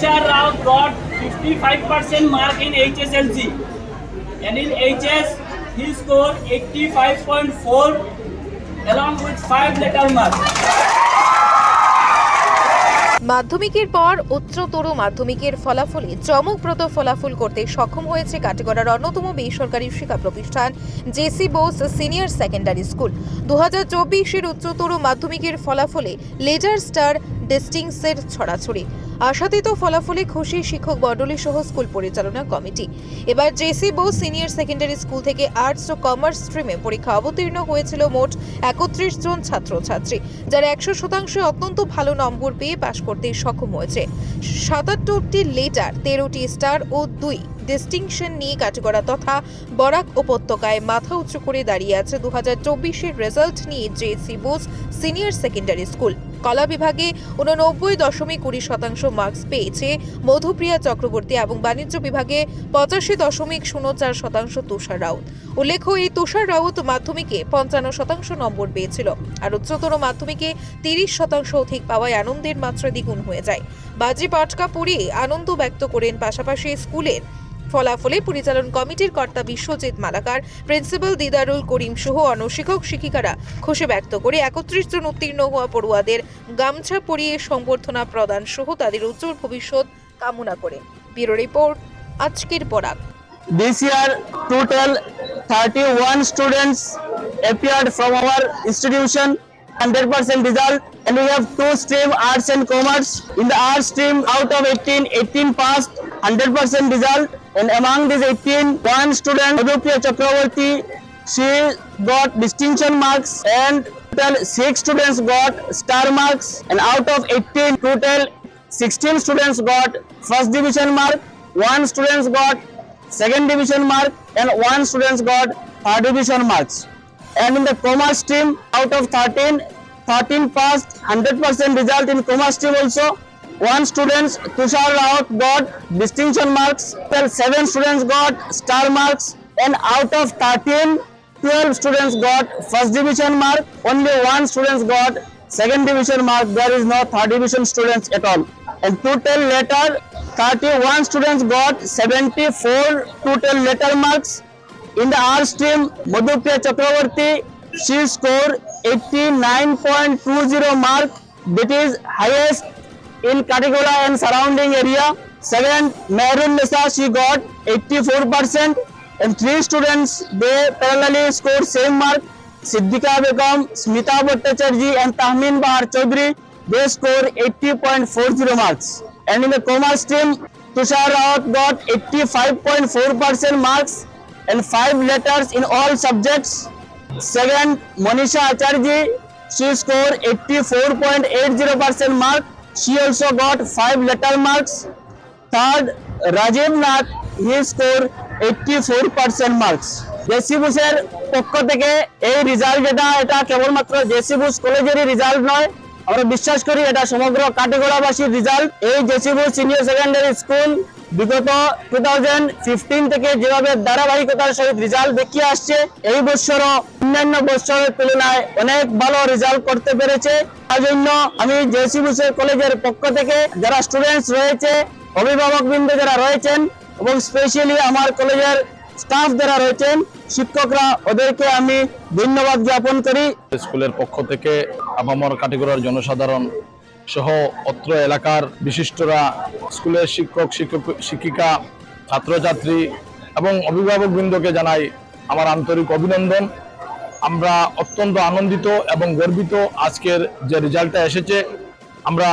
Tushar Rao got 55% mark in HSLC. And in HS, he scored 85.4 along with 5 letter marks. মাধ্যমিকের পর উচ্চতর মাধ্যমিকের ফলাফলে চমকপ্রদ ফলাফল করতে সক্ষম হয়েছে কাটিগড়ার অন্যতম বেসরকারি শিক্ষা প্রতিষ্ঠান J C Bose senior secondary school দু হাজার চব্বিশের উচ্চতর মাধ্যমিকের ফলাফলে লেজার স্টার ডিস্টিংসের ছড়াছড়ি আশাতীত ফলাফলে খুশি শিক্ষক মণ্ডলী সহ স্কুল পরিচালনা কমিটি। এবার J C Bose senior secondary school থেকে আর্টস ও কমার্স স্ট্রিমে পরীক্ষা অবতীর্ণ হয়েছিল মোট একত্রিশ জন ছাত্রছাত্রী, যারা একশো শতাংশ অত্যন্ত ভালো নম্বর পেয়ে পাশ করতে সক্ষম হয়েছে। সাতাত্তরটি লেটার তেরোটি স্টার ও দুই ডিস্টিংশন নিয়ে কাটিগড়া তথা বরাক উপত্যকায় মাথা উঁচু করে দাঁড়িয়ে আছে দু হাজার চব্বিশের রেজাল্ট নিয়ে J C Bose senior secondary school কলা বিভাগে উননব্বই দশমিক কুড়ি শতাংশ মার্কস পেয়েছে মধুপ্রিয়া চক্রবর্তী এবং বাণিজ্য বিভাগে পঁচাশি দশমিক শূন্য চার শতাংশ তুষার রাউত। উল্লেখ্য, এই তুষার রাউত মাধ্যমিকে পঞ্চান্ন শতাংশ নম্বর পেয়েছিল, আর উচ্চতর মাধ্যমিকে তিরিশ শতাংশ অধিক পাওয়ায় আনন্দের মাত্রা দ্বিগুণ হয়ে যায়। বাজি পাটকা পড়িয়ে আনন্দ ব্যক্ত করেন পাশাপাশি স্কুলের ফলাফলে পরিচালন কমিটির কর্তা বিশ্বজিৎ মালাকার প্রিন্সিপাল দিদারুল করিম সহ অন্য শিক্ষক শিক্ষিকারা খুশি ব্যক্ত করে একত্রিশ জন উত্তীর্ণ হওয়া পড়ুয়াদের গামছা পরিয়ে সংবর্ধনা প্রদান সহ তাদের উজ্জ্বল ভবিষ্যৎ কামনা করে ব্যুরো রিপোর্ট আজকের পরাগ This year, total 31 students appeared from our institution, 100% result, and we have two stream arts and commerce. In the arts stream, out of 18, 18 passed, 100% result, and among these 18, one student, Madhupriya Chakravarti, she got distinction marks, and total six students got star marks, and out of 18, total 16 students got first division mark, one student got second division mark and one students got third division marks and in the commerce stream out of 13 13 passed 100% result in commerce also one student tushar raut got distinction marks well seven students got star marks and out of 13 12 students got first division mark only one students got second division mark there is no third division students at all and total letter 31 students got 74 total letter marks in the art stream madhupriya chakravarti she scored 89.20 mark that is highest in Katigola and surrounding area. Second, Mehrun Nisa, she got 84% and three students, they parallelly scored same mark. Siddhika Begum, Smita Bhattacharji and Tahmin Bahar Chaudhary, they scored 80.40 marks. And in the commerce stream, Tushar Rawat got 85.4% marks and five letters in all subjects. Second, Monisha Acharji, she scored 84.80% mark. She also got five letter marks. Third, Rajiv Nath, he scored 84% marks. JC বুসের পক্ষ থেকে এই result যেটা এটা কেবলমাত্র JC bush কলেজেরই result নয় আমরা বিশ্বাস করি এটা সমগ্র কাটিগড়াবাসীর রেজাল্ট এই J C Bose senior secondary school বিগত টু থেকে যেভাবে ধারাবাহিকতার সহিত রেজাল্ট দেখিয়ে আসছে, এই বছরও অন্যান্য বছরের তুলনায় অনেক ভালো রেজাল্ট করতে পেরেছে। তার জন্য আমি জেসি বুসের কলেজের পক্ষ থেকে যারা স্টুডেন্টস রয়েছে অভিভাবক বৃন্দ যারা রয়েছেন, এবং স্পেশালি আমার কলেজের স্টাফ যারা রয়েছেন, শিক্ষকরা, ওদেরকে আমি ধন্যবাদ জ্ঞাপন করি। স্কুলের পক্ষ থেকে আপামর কাটিগড়ার জনসাধারণ সহ অত্র এলাকার বিশিষ্টরা, স্কুলের শিক্ষক শিক্ষক, শিক্ষিকা, ছাত্রছাত্রী এবং অভিভাবকবৃন্দকে জানাই আমার আন্তরিক অভিনন্দন। আমরা অত্যন্ত আনন্দিত এবং গর্বিত আজকের যে রেজাল্টটা এসেছে। আমরা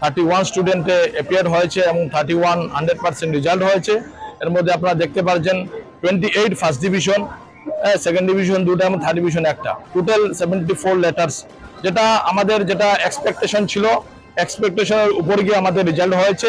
থার্টি ওয়ান স্টুডেন্টে অ্যাপিয়ার হয়েছে এবং thirty one hundred percent result হয়েছে। এর মধ্যে আপনারা দেখতে পাচ্ছেন টোয়েন্টি এইট ফার্স্ট ডিভিশন হ্যাঁ সেকেন্ড ডিভিশন দুটা এবং থার্ড ডিভিশন একটা। টোটাল সেভেন্টি ফোর লেটার্স যেটা আমাদের যেটা এক্সপেকটেশন ছিল এক্সপেকটেশনের উপর গিয়ে আমাদের রেজাল্ট হয়েছে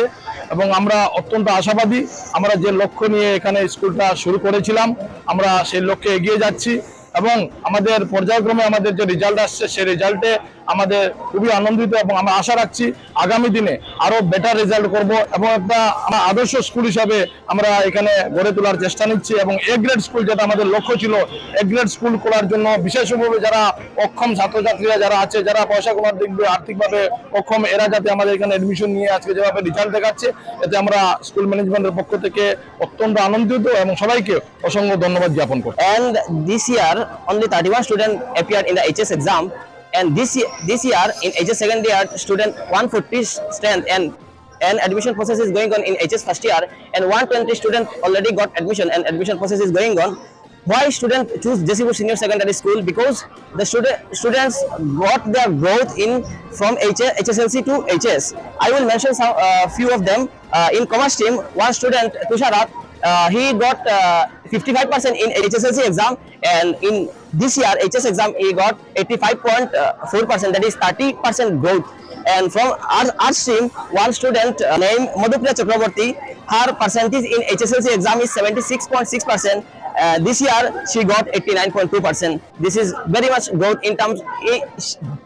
এবং আমরা অত্যন্ত আশাবাদী, আমরা যে লক্ষ্য নিয়ে এখানে স্কুলটা শুরু করেছিলাম, আমরা সেই লক্ষ্যে এগিয়ে যাচ্ছি। এবং আমাদের পর্যায়ক্রমে আমাদের যে রেজাল্ট আসছে, সেই রেজাল্টে আমাদের খুবই আনন্দিত এবং আমরা আশা রাখছি আগামী দিনে আরও বেটার রেজাল্ট করব এবং একটা আমার আদর্শ স্কুল হিসাবে আমরা এখানে গড়ে তোলার চেষ্টা নিচ্ছি এবং এ গ্রেড স্কুল যেটা আমাদের লক্ষ্য ছিল এ গ্রেড স্কুল করার জন্য বিশেষভাবে যারা অক্ষম ছাত্রছাত্রীরা যারা আছে, যারা পয়সা কমার দিক দিয়ে আর্থিকভাবে অক্ষম, এরা যাতে আমাদের এখানে এডমিশন নিয়ে আজকে যেভাবে রেজাল্ট দেখাচ্ছে, এতে আমরা স্কুল ম্যানেজমেন্টের পক্ষ থেকে অত্যন্ত আনন্দিত এবং সবাইকে অসংখ্য ধন্যবাদ জ্ঞাপন করি and this year only 31 students appeared in the HS exam. And this year, this year in HS second year student 140 strength and and admission process is going on in HS first year. And 120 student already got admission and admission process is going on. Why student choose JCB senior secondary school? Because the student students got their growth in from HS, HSLC to HS I will mention some uh, few of them. Uh, in commerce team one student Tusharat uh, he got uh, 55% in HSLC exam and in this year HS exam he got 85.4% that is 30% growth and from our, our stream one student uh, named Madhupriya Chakraborty her percentage in HSLC exam is 76.6% uh, this year she got 89.2% this is very much growth in terms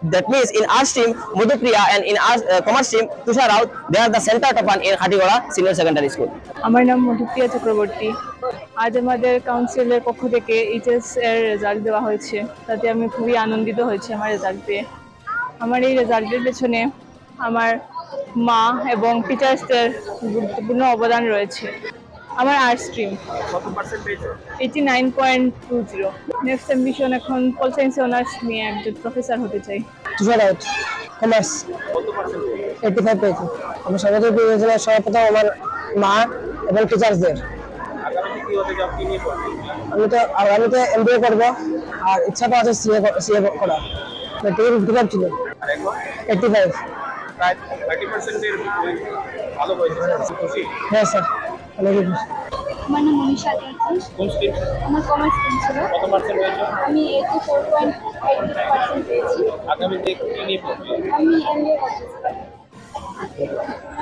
that means in our stream Madhupriya and in our uh, commerce stream Tushar Raut they are the center top one in Khatigora senior secondary school আমার নাম মধুপ্রিয়া চক্রবর্তী আজ আমাদের কাউন্সিলের পক্ষ থেকে HS এর result দেওয়া হয়েছে। তাতে আমি খুবই আনন্দিত হয়েছি আমার রেজাল্ট পেয়ে। আমার এই রেজাল্টের পেছনে আমার মা এবং টিচার্সদের গুরুত্বপূর্ণ অবদান রয়েছে। আমার art stream eighty nine point two zero next ambition এখন পল সায়েন্সে অনার্স নিয়ে একজন প্রফেসর হতে চাই। রাউত কমার্স এইটি ফাইভ পেয়েছি আমি সর্বোচ্চ পেয়েছিল সর্বপ্রথম আমার মা এবং টিচার্সদের আমি তো আগামীতে এম বি এ করব। আর ইচ্ছাটা আছে সিএ সিএ করা টেন ফিফটি ফাইভ ছিল। এইটটি ফাইভ হ্যাঁ স্যার। অনেক খুশি। আমার নাম মনীষা আক্তার আমার কমার্স স্ট্রিম ছিল। আমি এইটি এইট পার্সেন্ট পেয়েছি। আমি এমবিএ